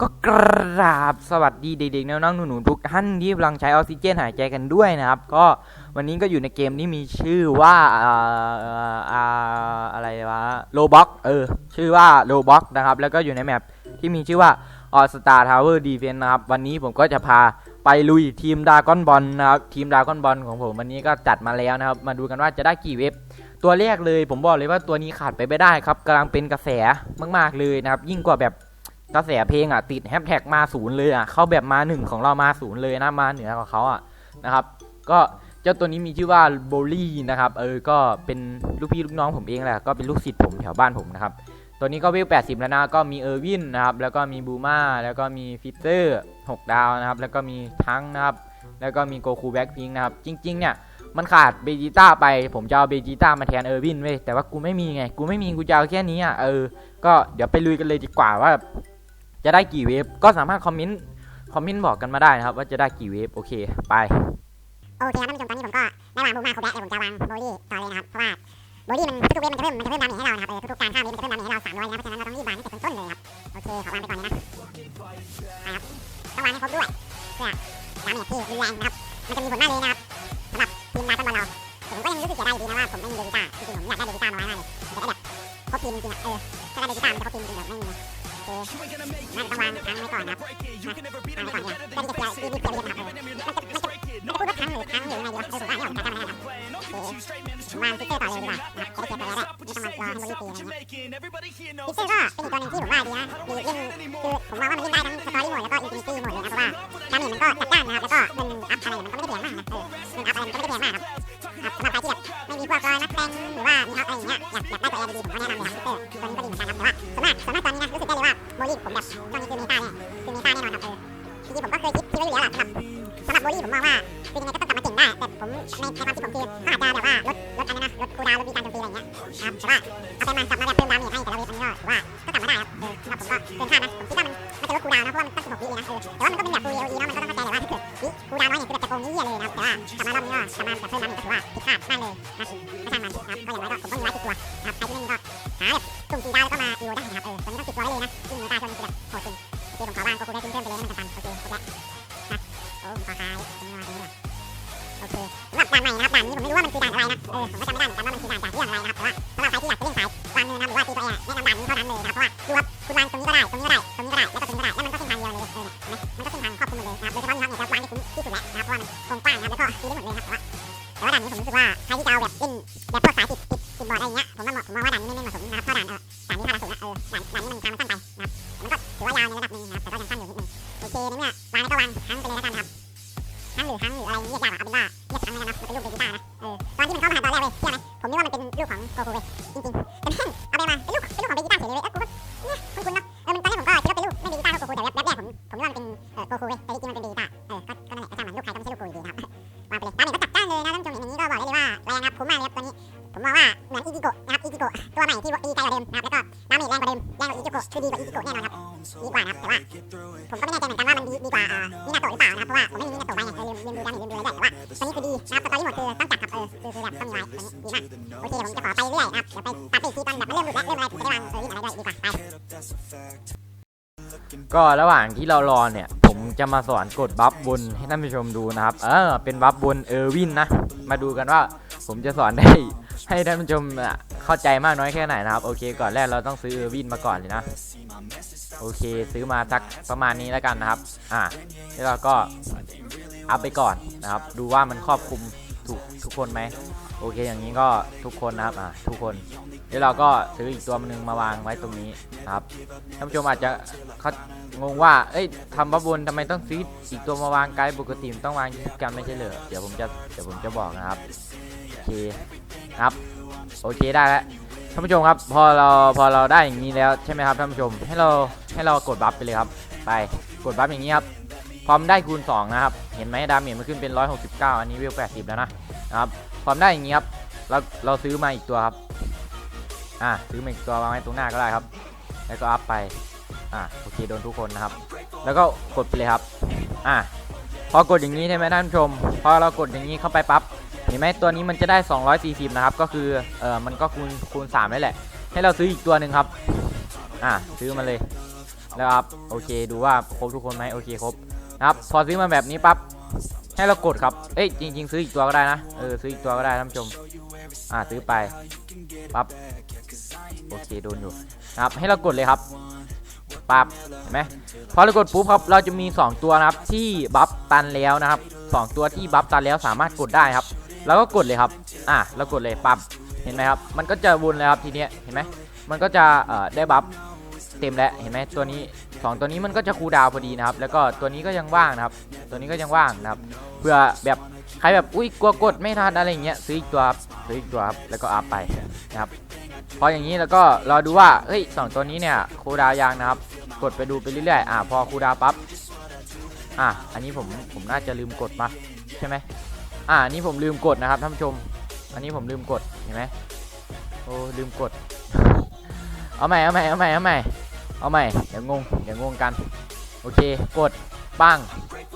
ก็กราบสวัสดีเด็กๆน้องๆหนูๆทุกท่านที่กำลังใช้ออกซิเจนหายใจกันด้วยนะครับ ก็วันนี้ก็อยู่ในเกมที่มีชื่อว่าอ่าอ่าอะไรวะโลบ็อกเออชื่อว่าโลบ็อกนะครับ แล้วก็อยู่ในแมปที่มีชื่อว่าออสตาทาวเวอร์ดีเฟนนะครับ วันนี้ผมก็จะพาไปลุยทีมดากอนบอลนะครับทีมดากอนบอลของผมวันนี้ก็จัดมาแล้วนะครับ มาดูกันว่าจะได้กี่เว็บตัวแรกเลยผมบอกเลยว่าตัวนี้ขาดไปไม่ได้ครับกำลังเป็นกระแสมากๆเลยนะครับ ยิ่งกว่าแบบ กระแสเพลงอะติดแฮชแท็กมาศูนย์เลยอะเข้าแบบมาหนึ่งของเรามาศูนย์เลยนะมาเหนือกว่าเขาอะนะครับ ก็เจ้าตัวนี้มีชื่อว่าโบลี่นะครับเออก็เป็นลูกพี่ลูกน้องผมเองแหละก็เป็นลูกศิษย์ผมแถวบ้านผมนะครับตัวนี้ก็เวล80 แล้วนะก็มีเออร์วินนะครับแล้วก็มีบูมาแล้วก็มีฟิเตอร์ 6 ดาวนะครับแล้วก็มีทั้งนะครับแล้วก็มีโกคูแบ็คพิงนะครับจริง ๆ เนี่ยมันขาดเบจิต้าไปผมจะเอาเบจิต้ามาแทนเออร์วินเว้ยแต่ว่ากูไม่มีไงกูไม่มีกูจะเอาแค่นี้อะเออก็เดี๋ยวไปลุยกันเลยดีกว่าว่า จะได้กี่เวฟก็สามารถคอมเมนต์คอมเมนต์บอกกันมาได้นะครับ ว่าจะได้กี่เวฟโอเคไปโอเคครับท่านผู้ชมตอนนี้ผมก็ได้วางบูมาครบแล้วเดี๋ยวผมจะวางโบลี่ต่อเลยนะครับเพราะว่าโบลี่มันทุกๆเวฟมันจะเพิ่มมันจะเพิ่มดาเมจให้เรานะครับเออทุกๆการฆ่าเวฟมันจะเพิ่มดาเมจให้เรา300นะครับเพราะฉะนั้นเราต้องรีบวางตั้งแต่ต้นๆเลยครับโอเคขอวางไปก่อนเลยนะนะครับต้องวางให้ครบด้วยเพื่อดาเมจที่รุนแรงนะครับมันจะมีผลมากเลยนะครับสำหรับทีมดาร์กบอลเราผมก็ยังรู้สึกเสียดายอยู่ดีนะว่าผมไม่มีเดลิต้าจริงๆผมอยากได้เดลิต้ามาไว้มากเลยจะได้แบบครบทีมจริงๆเออถ้าได้เดลิต้ามันจะครบทีมจริงๆแบบไม่มี ไม่ต้องวางค้างไว้ก่อนนะครับนะวางไว้ก่อนเนี่ยเพื่อที่จะเคลียร์รีบๆเคลียร์เวฟนะครับเออมันจะมันจะ นจะพูดว่าค้างหรือค้งหรือยังไงดีวะเออผมว่าเนี่ยผมจำไม่ได้นะครับโอเควางฟิกเกอร์ต่อเลยดีกว่านะครับจะได้เก็บไปแล้วได้ไม่ต้องมารอให้โมลี่ตีอะไรเงี้ยฟิกเกอร์ก็เป็นอีกตัวหนึงที่ผมว่าดีนะดีเล่นคือผมมองว่ามันเล่นได้ทั้งสตอรี่โหมดแล้วก็อินฟินิตี้โหมดเลยนะเพราะว่าดาเมจมันก็จัดจ้านนะครับแล้วก็เงินอัพอะไรมันก็ไม่ได้แพงมากนะเออเงินอัพอะไรมันก็ไม่ได้แพงมากครับครับสำหรับใครที่แบบไม่มีพวกรอยนักแต่งหรือว่ามีอัพอะไรอย่างเงี้ยอยากอยากได้ตัวแอร์ดีๆผมก็แนะนำเลยครับฟิกเกอร์ตัวนี้ก็ดีเหมือนกันครับแต่ว่าส่วนมากส่วนมากตอนนี้นะรู้สึกได้เลยว่าโมลี่ผมแบบตอนนี้คือเมตาเนี่ยคือเมตาแน่นอนครับเออจริงๆผมก็เคยคิดคิดไว้อยู่แล้วแหละสำหรับ โบลี่ผมมองว่าคือยังไงก็ต้องกลับมาเก่งได้ แต่ผมในในความคิดผมคือเขาอาจจะแบบว่าลดลดอะไรนะลดคูดาวลดมีการโจมตีอะไรเงี้ยครับแต่ว่าเอาไปมากลับมาแบบเพิ่มดาเมจให้แต่ละเวฟอันนี้ก็ถือว่าก็กลับมาได้ครับเออสำหรับผมก็เกินคาดนะผมคิดว่ามันมันจะลดคูดาวนะเพราะว่ามันตั้ง16วิเลยนะเออแต่ว่ามันก็เป็นแบบฟูเอลีนะมันก็ต้องเข้าใจเลยว่าถ้าเกิดคูดาวน้อยเนี่ยคือแบบจะโกงเยี่ยเลยนะครับแต่ว่ากลับมารอบนี้ก็กลับมาแบบเพิ่มดาเมจก็ถือว่าผิดคาดมากเลยนะไม่ใช่มันครับก็อย่างไรก็ผมก็มีไว้ติดตัวนะครับใครที่ไม่มีก็หาแบบสุ่มสี่ดาวแล้วก็มาอีโอได้นะครับเออตอนนี้ต้องติดตัวได้เลยนะยิ่งมีตาชนคือแบบโหดจริงโอเคผมขอวางก็คูได้เพิ่มไปเลยให้มันกันโอเคครบแล้ว นใหม่นะครับด่านนี้ผมไม่รู้ว่ามันคือด่านอะไรนะเออผมก็จำไม่ได้เหมือนกันว่ามันคือด่านจากเรื่องอะไรนะครับแต่ว่าสำหรับใครที่อยากจะเล่นสายวางเงินนะหรือว่าตีตัวเองแนะนำด่านนี้เท่านั้นเลยนะครับเพราะว่าดูครับคุณวางตรงนี้ก็ได้ตรงนี้ก็ได้ตรงนี้ก็ได้แล้วก็ตรงนี้ก็ได้แล้วมันก็เส้นทางเดียวเลยเออเนี่ยเห็นไหมมันก็เส้นทางครอบคลุมหมดเลยนะครับโดยเฉพาะนี่ครับเนี่ยจะวางได้คุ้มที่สุดแล้วนะครับเพราะว่ามันกว้างนะครับแล้วก็ตีได้หมดเลยครับแต่ว่าแต่ว่าด่านนี้ผมรู้สึกว่าใครที่จะเอาแบบเล่นแบบพวกสายติดติดติดบอร์ดอะไรเงี้ยผมว่าเหมาะผมว่าด่านนี้ไม่เหมาะสมนะครับเพราะด่านเออด่านนี้พาราสุดละเออด่านด่านนี้มันทางมันสั้นไปนะครับมันก็ถือว่ายาวในระดับหนึงนะครับแต่ก็ยังสั้นอยู่นิดนึงโอเคในเมื่อวางแล้วก็วางทั้งไปเลยแล้วกันครับ ทั้งหรือทั้งหรืออะไรเรียกยากอะเอาเป็นว่าเรียกทั้งเลยนะครับมันเป็นรูปเบจิต้านะเออตอนที่มันเข้ามาหาตอนแรกเว้ยเชื่อไหมผมนึกว่ามันเป็นรูปของโกคูเว้ยจริงๆแต่แม่งเอาไปมาเป็นรูปเป็นรูปของเบจิต้าเฉยเลยเว้ยเอ้ากูก็เนี่ยคุ้นๆเนาะเออมันตอนแรกผมก็คิดว่าเป็นรูปไม่เบจิต้าก็โกคูแต่แวบแรกผมผมนึกว่ามันเป็นเอ่อโกคูเว้ยแต่จริงๆมันเป็นเบจิต้าเออก็ก็นั่นแหละก็ช่างมันรูปใครก็ไม่ใช่รูปกูอยู่ดีครับวางไปเลยดาเมจก็จัดจ้านเลยนะท่านผู้ชมเห็นอย่างนี้ก็บอกได้เลยว่าแรงครับคุ้มมากเลยครับตัวนี้ผมมองว่าเหมือนอีจิโกะนะครับอีจิโกะตัวใหม่ที่ดีใจกว่าเดิมนะครับแล้วก็ดาเมจแรงกว่าเดิมแรงกว่าอีจิโกะคือดีกว่าอีจิโกะแน่นอนครับดีกว่านะครับแต่ว่า ก็ระหว่างที่เรารอเนี่ย ผมจะมาสอนกดบัฟบนให้ท่านผู้ชมดูนะครับ เออ เป็นบัฟบนเออร์วินนะ มาดูกันว่าผมจะสอนได้ให้ท่านผู้ชมเข้าใจมากน้อยแค่ไหนนะครับ โอเค ก่อนแรกเราต้องซื้อเออร์วินมาก่อนเลยนะ โอเค ซื้อมาสักประมาณนี้แล้วกันนะครับ อ่าแล้วเราก็อัพไปก่อนนะครับ ดูว่ามันครอบคลุมถูกทุกคนไหม โอเคอย่างนี้ก็ทุกคนนะครับอ่าทุกคนแล้วเราก็ซื้ออีกตัวหนึ่งมาวางไว้ตรงนี้นะครับท่านผู้ชมอาจจะเขางงว่าเอ้ยทำบับบนทำไมต้องซื้ออีกตัวมาวางไกด์ปกติมต้องวางยี่สิบกรัมไม่ใช่เหรอเดี๋ยวผมจะเดี๋ยวผมจะบอกนะครับโอเคครับโอเคได้แล้วท่านผู้ชมครับพอเราพอเราได้อย่างนี้แล้วใช่ไหมครับท่านผู้ชมให้เราให้เรากดบัฟไปเลยครับ ไปกดบัฟอย่างนี้ครับพร้อมได้คูณ2นะครับเห็นไหมดาเมจมันขึ้นเป็น 169 อันนี้เว80 แล้วนะครับ พร้อมได้อย่างนี้ครับ เราเราซื้อมาอีกตัวครับ อ่าซื้อมาอีกตัววางไว้ตรงหน้าก็ได้ครับ แล้วก็อัพไป อ่าโอเคโดนทุกคนนะครับ แล้วก็กดไปเลยครับ อ่าพอกดอย่างนี้ใช่ไหมท่านผู้ชม พอเรากดอย่างนี้เข้าไปปั๊บ เห็นไหมตัวนี้มันจะได้ 240 นะครับ ก็คือ เออมันก็คูณคูณ3ได้แหละ ให้เราซื้ออีกตัวหนึ่งครับ อ่าซื้อมาเลยนะครับ โอเค ดูว่าครบทุกคนไหมโอเคครบนะครับ พอซื้อมาแบบนี้ปั๊บ ให้เรากดครับ เอ้ยจริง ๆ ซื้ออีกตัวก็ได้นะ เออซื้ออีกตัวก็ได้ท่านผู้ชม อ่าซื้อไป ปั๊บ โอเคโดนอยู่ครับให้เรากดเลยครับปั๊บเห็นไหมพอเรากดปุ๊บครับเราจะมี 2 ตัวนะครับที่บัฟตันแล้วนะครับสองตัวที่บัฟตันแล้วสามารถกดได้ครับเราก็กดเลยครับ อะเรากดเลยปั๊บ เห็นไหมครับ มันก็จะวนเลยครับทีเนี้ย เห็นไหมมันก็จะเอ่อได้บัฟเต็มแล้ว เห็นไหมตัวนี้ สองตัวนี้มันก็จะคูลดาวพอดีนะครับ แล้วก็ตัวนี้ก็ยังว่างนะครับ ตัวนี้ก็ยังว่างนะครับ เพื่อแบบใครแบบอุ้ยกลัวกดไม่ทันอะไรเงี้ยซื้ออีกตัวครับซื้ออีกตัวครับแล้วก็อัพไปนะครับพออย่างนี้แล้วก็รอดูว่าเฮ้ยสองตัวนี้เนี่ยคูลดาวยังนะครับ กดไปดูไปเรื่อยๆอ่าพอคูลดาวปั๊บอะอันนี้ผมผมน่าจะลืมกดมาใช่ไหมอ่าอันนี้ผมลืมกดนะครับท่านผู้ชม อันนี้ผมลืมกดเห็นไหมโอ้ลืมกด เอาใหม่เอาใหม่เอาใหม่เอาใหม่ เอาใหม่เดี๋ยวงงเดี๋ยวงงกัน โอเค กดปัง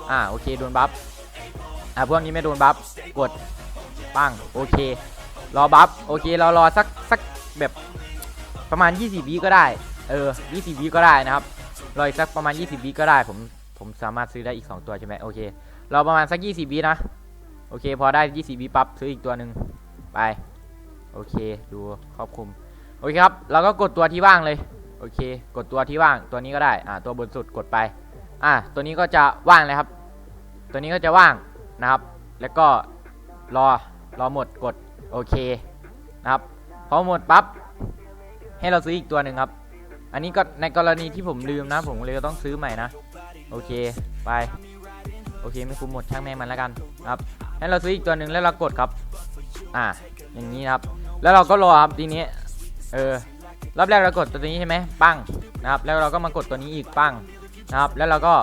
อ่าโอเคโดนบัฟอ่าพวกนี้ไม่โดนบัฟกดปังโอเค รอบัฟโอเคเรารอสักสักแบบประมาณ 20วิก็ได้ เออ 20วิก็ได้นะครับ รออีกสักประมาณ 20วิก็ได้ ผม ผมสามารถซื้อได้อีก 2 ตัวใช่ไหมโอเค รอประมาณสัก 20วินะ โอเค พอได้ 20วิปั๊บซื้ออีกตัวหนึ่งไป โอเค ดูครอบคลุม โอเคครับ เราก็กดตัวที่ว่างเลย โอเค กดตัวที่ว่างตัวนี้ก็ได้อ่าตัวบนสุดกดไปอ่าตัวนี้ก็จะว่างเลยครับ ตัวนี้ก็จะว่างนะครับ แล้วก็รอรอหมดกดโอเคนะครับพอหมดปั๊บให้เราซื้ออีกตัวหนึ่งครับ อันนี้ก็ในกรณีที่ผมลืมนะ ผมเลยต้องซื้อใหม่นะ โอเคไปโอเคไม่คุ้มหมดช่างแม่มันแล้วกันครับให้เราซื้ออีกตัวหนึ่งแล้วเรากดครับ อ่า อย่างนี้ครับ แล้วเราก็รอครับทีนี้ เออ รอบแรกเรากดตัวนี้ใช่ไหมปั้งนะครับ แล้วเราก็มากดตัวนี้อีกปั้งนะครับ แล้วเราก็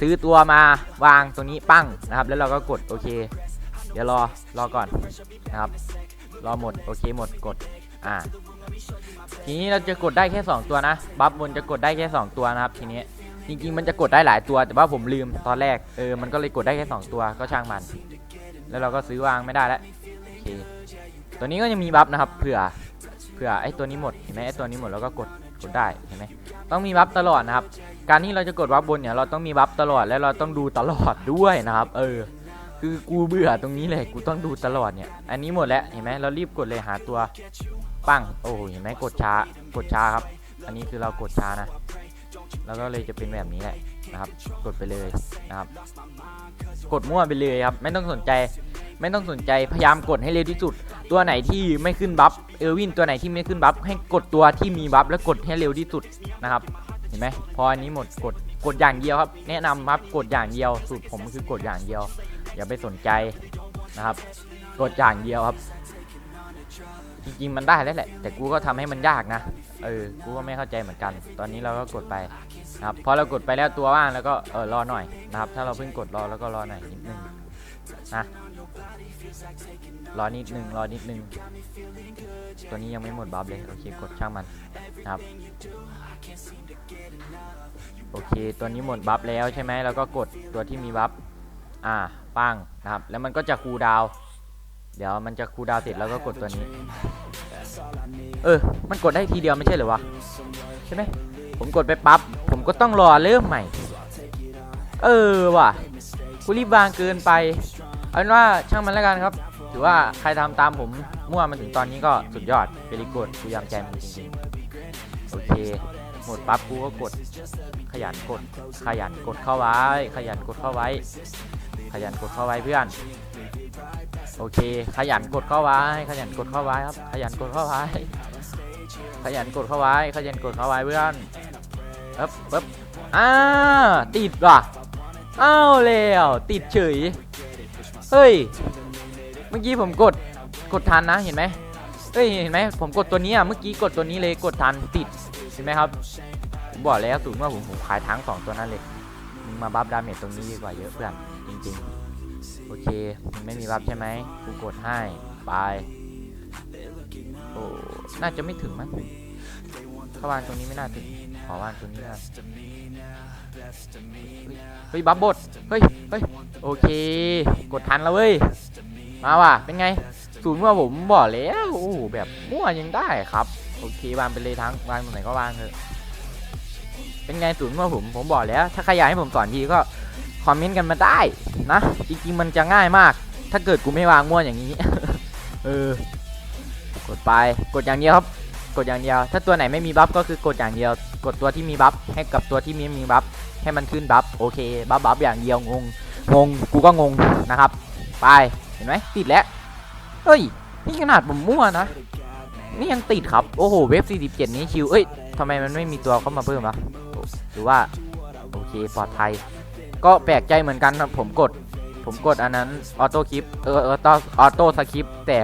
ซื้อตัวมาวางตัวนี้ปั้งนะครับ แล้วเราก็กดโอเค เดี๋ยวรอรอก่อนนะครับ รอหมดโอเคหมดกดอ่าทีนี้เราจะกดได้แค่ 2 ตัวนะ บัฟบนจะกดได้แค่ 2 ตัวนะครับ ทีนี้จริงๆมันจะกดได้หลายตัว แต่ว่าผมลืมตอนแรกเออมันก็เลยกดได้แค่ 2 ตัวก็ช่างมัน แล้วเราก็ซื้อวางไม่ได้แล้วโอเคตัวนี้ก็ยังมีบัฟนะครับเผื่อ เผื่อไอ้ตัวนี้หมดเห็นไหมไอ้ตัวนี้หมดเราก็กดกดได้เห็นไหมต้องมีบัฟตลอดนะครับ การที่เราจะกดบัฟบนเนี่ยเราต้องมีบัฟตลอดแล้วเราต้องดูตลอดด้วยนะครับ เออ คือกูเบื่อตรงนี้เลยกูต้องดูตลอดเนี่ย อันนี้หมดแล้วเห็นไหมเรารีบกดเลยหาตัวปั้งโอ้เห็นไหมกดช้ากดช้าครับ อันนี้คือเรากดช้านะ แล้วก็เลยจะเป็นแบบนี้แหละ นะครับ กดไปเลยนะครับ กดมั่วไปเลยครับ ไม่ต้องสนใจ ไม่ต้องสนใจ พยายามกดให้เร็วที่สุด ตัวไหนที่ไม่ขึ้นบัฟ เออร์วินตัวไหนที่ไม่ขึ้นบัฟ ให้กดตัวที่มีบัฟแล้วกดให้เร็วที่สุดนะครับ เห็นไหม พออันนี้หมด กด กดอย่างเดียวครับ แนะนำครับ กดอย่างเดียว สูตรผมคือกดอย่างเดียว อย่าไปสนใจนะครับ กดอย่างเดียวครับ จริงๆมันได้แล้วแหละ แต่กูก็ทำให้มันยากนะ เออ กูก็ไม่เข้าใจเหมือนกัน ตอนนี้เราก็กดไปนะครับพอเรากดไปแล้วตัวว่างแล้วก็เออรอหน่อยนะครับ ถ้าเราเพิ่งกดรอแล้วก็รอหน่อยนิดนึงนะรอนิดนึงรอนิดนึง ตัวนี้ยังไม่หมดบัฟเลย โอเค กดช่างมันนะครับ โอเค ตัวนี้หมดบัฟแล้วใช่ไหมแล้วก็กดตัวที่มีบัฟ อ่า ปังนะครับ แล้วมันก็จะคูลดาวน์ เดี๋ยวมันจะคูลดาวน์เสร็จแล้วก็กดตัวนี้ เออ มันกดได้ทีเดียวไม่ใช่เหรอวะ ใช่ไหม ผมกดไปปั๊บ ผมก็ต้องรอเริ่มใหม่ เออว่ะกูรีบวางเกินไป เอาเป็นว่าช่างมันแล้วกันครับ ถือว่าใครทำตามผมมั่วมาถึงตอนนี้ก็สุดยอดเ e ริกดกูยำใจมึงจริงๆ โอเค หมดปั๊บกูก็กด ขยันกด ขยันกดเข้าไว้ ขยันกดเข้าไว้ ขยันกดเข้าไว้เพื่อน โอเค ขยันกดเข้าไว้ ขยันกดเข้าไว้ครับ ขยันกดเข้าไว้ ขยันกดเข้าไว้ ขยันกดเข้าไว้เพื่อนปึ๊บปึ๊บอ่าติดว่ะอ้าวแล้วติดเฉย เฮ้ย เมื่อกี้ผมกด กดทันนะเห็นไหมเฮ้ย เห็นไหมผมกดตัวนี้อะ เมื่อกี้กดตัวนี้เลย กดทันติด เห็นไหมครับ ผมบอกแล้วสูงว่าผมผมขายทั้งสองตัวนั้นเลยมึงมาบัฟดาเมจตรงนี้ดีกว่าเยอะเพื่อน จริงๆ โอเคมึงไม่มีบัฟใช่ไหมกูกดให้ไปโอ้น่าจะไม่ถึงมั้งถ้าวางตรงนี้ไม่น่าถึงขอวางตรงนี้นะเฮ้ยบัฟบดเฮ้ยเฮ้ยโอเค กดทันแล้วเว้ยมาว่ะเป็นไงศูนย์ว่าผมบอกแล้วโอ้โหแบบมั่วยังได้ครับโอเควางไปเลยทั้งวางตรงไหนก็วางเถอะเป็นไงศูนย์ว่าผมผมบอกแล้ว ถ้าใครอยากให้ผมสอนทีก็ คอมเมนต์กันมาได้นะจริงๆมันจะง่ายมาก ถ้าเกิดกูไม่วางมั่วอย่างนี้ เออกดไปกดอย่างเดียวครับ กดอย่างเดียว ถ้าตัวไหนไม่มีบัฟก็คือกดอย่างเดียว กดตัวที่มีบัฟให้กับตัวที่ไม่มีบัฟให้มันขึ้นบัฟโอเคบัฟบัฟอย่างเดียวงงงงกูก็งงนะครับ ไปเห็นไหมติดแล้วเฮ้ย นี่ขนาดผมมั่วนะนี่ยังติดครับ โอ้โห เว็บ 47 นี้ชิว เอ้ย ทำไมมันไม่มีตัวเข้ามาเพิ่มวะหรือว่า โอเค ปลอดภัย ก็แปลกใจเหมือนกันนะผมกด ผมกดอันนั้นออโต้คลิปเออเออต้ออโต้สคริปแต่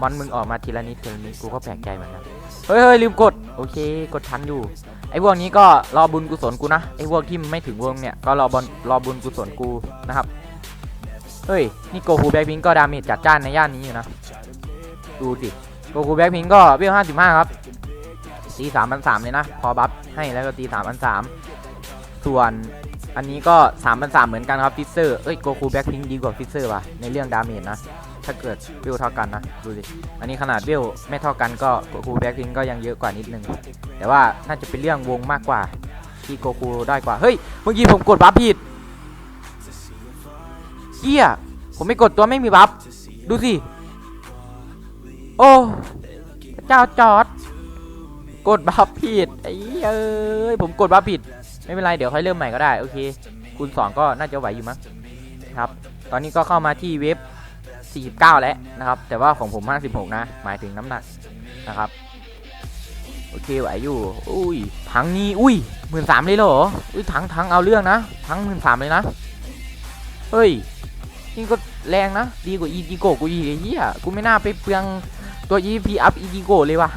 มอนมึงออกมาทีละนิดทีละนิดกูก็แปลกใจเหมือนกันเฮ้ยเฮ้ยลืมกดโอเค กดทันอยู่ไอ้พวกนี้ก็รอบุญกุศลกูนะไอ้พวกที่ไม่ถึงวงเนี่ยก็รอบอลรอบุญกุศลกูนะครับเฮ้ยนี่โกคูแบ็คพิงก็ดาเมจจัดจ้านในย่านนี้อยู่นะดูสิโกคูแบ็คพิงก็เวลห้าสิบห้าครับตีสามพันสามเลยนะพอบัฟให้แล้วก็ตีสามพันสามส่วน อันนี้ก็สามพันสามเหมือนกันครับฟิเซอร์เอ้ยโกคูแบ็คพิงดีกว่าฟิเซอร์ว่ะในเรื่องดาเมจนะ ถ้าเกิดเวลเท่ากันนะ ดูสิอันนี้ขนาดเวลไม่เท่ากันก็โกคูแบ็คพิงก็ยังเยอะกว่านิดนึง แต่ว่าน่าจะเป็นเรื่องวงมากกว่า ที่โกคูได้กว่า เฮ้ย เมื่อกี้ผมกดบัฟผิดเฮียผมไม่กดตัวไม่มีบัฟดูสิ โอ้เจ้าจอด กดบัฟผิดไอ้เอ้ยผมกดบัฟผิด ไม่เป็นไร เดี๋ยวค่อยเริ่มใหม่ก็ได้ โอเคคูณ2ก็น่าจะไหวอยู่มั้งครับ ตอนนี้ก็เข้ามาที่เว็บ49 แล้วนะครับ แต่ว่าของผม 56 นะ หมายถึงน้ำหนักนะครับ โอเคไหวอยู่ อุ้ยถังนี้ อุ้ยหมื่นสามเลยเหรอ อุ้ยถังถังเอาเรื่องนะถังหมื่นสามเลยนะ เฮ้ย นี่ก็แรงนะ ดีกว่าอีจิโกกูอีกไอ้เหี้ยกูไม่น่าไปเปลืองตัว EP อัพอีจิโกเลยว่ะ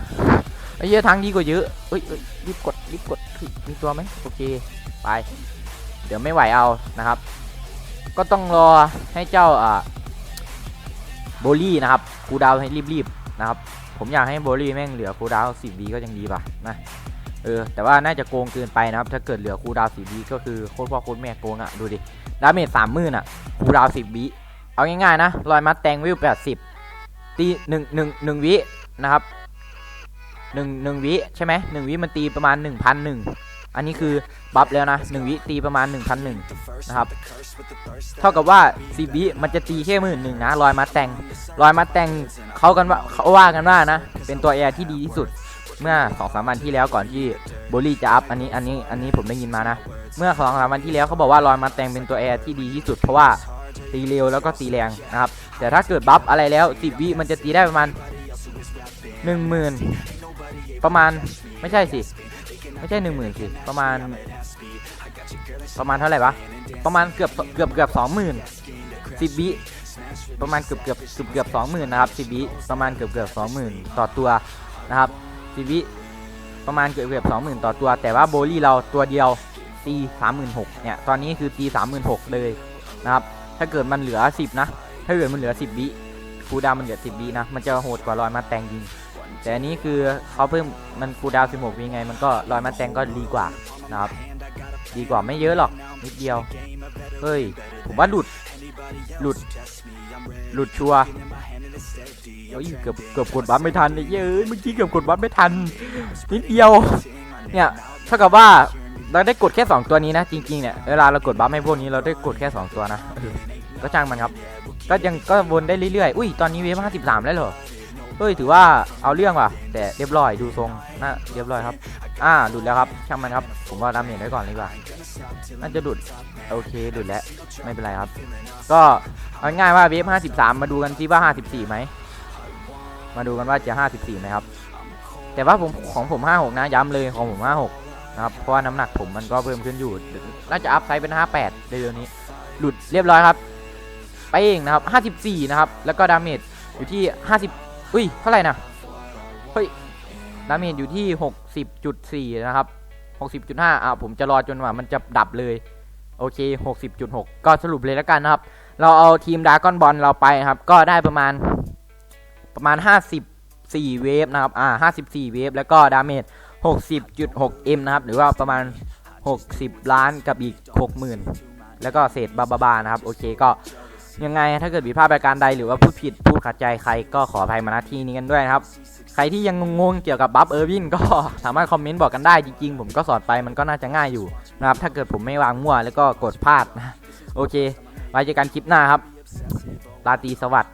ไอ้เหี้ยทางดีกว่าเยอะเอ้ยเอ้ยรีบกดรีบกดมีตัวไหมโอเคไป เดี๋ยวไม่ไหวเอานะครับ ก็ต้องรอให้เจ้าอ่าโบลี่นะครับคูดาวให้รีบๆนะครับ ผมอยากให้โบลี่แม่งเหลือคูดาวน์10วิก็ยังดีป่ะนะเออแต่ว่าน่าจะโกงเกินไปนะครับ ถ้าเกิดเหลือคูดาวน์10วิก็คือโคตรพ่อโคตรแม่โกงอะ่ะดูดิดาเมจสามหมื่นอะคูดาวน์10วิเอาง่ายๆนะรอยมัดแตงวิว80ตีหนึ่งหนึ่งหนึ่งวินะครับ หนึ่งหนึ่งวิใช่ไหมหนึ่งวิมันตีประมาณ1 0 0 1อันนี้คือบัฟแล้วนะหนึ่งวิตีประมาณ1 0 0 1นะครับ เท่ากับว่า10วิมันจะตีแค่หมื่นหนึ่งนะรอยมัดแตงรอยมัดแตงเขากันว่าเขาว่ากันว่านะ เป็นตัวแอร์ที่ดีที่สุด เมื่อสองสามวันที่แล้วก่อนที่โบลี่จะอัพอันนี้อันนี้อันนี้ผมได้ยินมานะ เมื่อสองสามวันที่แล้วเขาบอกว่ารอยมัดแตงเป็นตัวแอร์ที่ดีที่สุดเพราะว่าตีเร็วแล้วก็ตีแรงนะครับ แต่ถ้าเกิดบัฟอะไรแล้ว10วิมันจะตีได้ประมาณ10,000 ประมาณไม่ใช่สิ ไม่ใช่10,000สิ ประมาณ ประมาณเท่าไหร่วะ ประมาณเกือบเกือบเกือบ20,000 10วิประมาณเกือบเกือบเกือบเกือบ20,000นะครับ10วิประมาณเกือบเกือบ20,000ต่อตัวนะครับ10วิประมาณเกือบเกือบ20,000ต่อตัว แต่ว่าโบลี่เราตัวเดียวตี36,000เนี่ยตอนนี้คือตี36,000เลยนะครับถ้าเกิดมันเหลือ10นะ ถ้าเกิดมันเหลือ10วิคูดามันเหลือ10วินะมันจะโหดกว่ารอยมาแตงจริง แต่อันนี้คือเขาเพิ่มมันคูดาวน์16วิไง มันก็รอยมาแตงก็ดีกว่านะครับ ดีกว่าไม่เยอะหรอก นิดเดียว เฮ้ย ผมว่าหลุด หลุด หลุดชัวเฮ้ยเกือบเกือบกดบัฟไม่ทันเยเย้เมื่อกี้เกือบกดบัฟไม่ทัน นิดเดียว เนี่ยเท่ากับว่าเราได้กดแค่ 2 ตัวนี้นะ จริงๆเนี่ยเวลาเรากดบัฟให้พวกนี้เราได้กดแค่ 2 ตัวนะก็ช่างมันครับ ก็ยังก็วนได้เรื่อยๆ อุ้ยตอนนี้เวฟ53แล้วเหรอ เฮ้ยถือว่าเอาเรื่องว่ะ แต่เรียบร้อยดูทรงน่าเรียบร้อยครับ อ่าหลุดแล้วครับช่างมันครับ ผมว่าดาเมจไว้ก่อนดีกว่าน่าจะหลุดโอเคหลุดแล้วไม่เป็นไรครับ ก็เอาง่ายว่าเวฟ53 มาดูกันซิว่า 54ไหมมาดูกันว่าจะ 54ไหมครับ แต่ว่าผมของผม 56 นะย้ำเลยของผม 56 นะครับ เพราะว่าน้ำหนักผมมันก็เพิ่มขึ้นอยู่ น่าจะอัพไซด์เป็น 58 เร็วๆนี้ หลุดเรียบร้อยครับ ไปเองนะครับ 54 นะครับ แล้วก็ดาเมจอยู่ที่ 50 อุ้ย เท่าไหร่นะเฮ้ยดาเมจอยู่ที่ 60.4 นะครับ 60.5 อะ ผมจะรอจนว่ามันจะดับเลย โอเค 60.6 ก็สรุปเลยแล้วกันนะครับ เราเอาทีมดากอนบอลเราไปนะครับ ก็ได้ประมาณประมาณ 54 เวฟนะครับ อ่า 54 เวฟ แล้วก็ดาเมจ 60.6 m นะครับ หรือว่าประมาณ 60 ล้านกับอีก 60,000 แล้วก็เศษบาบาบานะครับ โอเคก็ ยังไงถ้าเกิดผิดพลาดประการใดหรือว่าพูดผิดพูดขัดใจใครก็ขออภัยมาณที่นี้กันด้วยนะครับ ใครที่ยังงงเกี่ยวกับบัฟเออร์วินก็สามารถคอมเมนต์บอกกันได้จริงๆ ผมก็สอนไปมันก็น่าจะง่ายอยู่นะครับถ้าเกิดผมไม่วางมั่วแล้วก็กดพลาดนะโอเคไว้เจอกันคลิปหน้าครับราตรีสวัสดิ์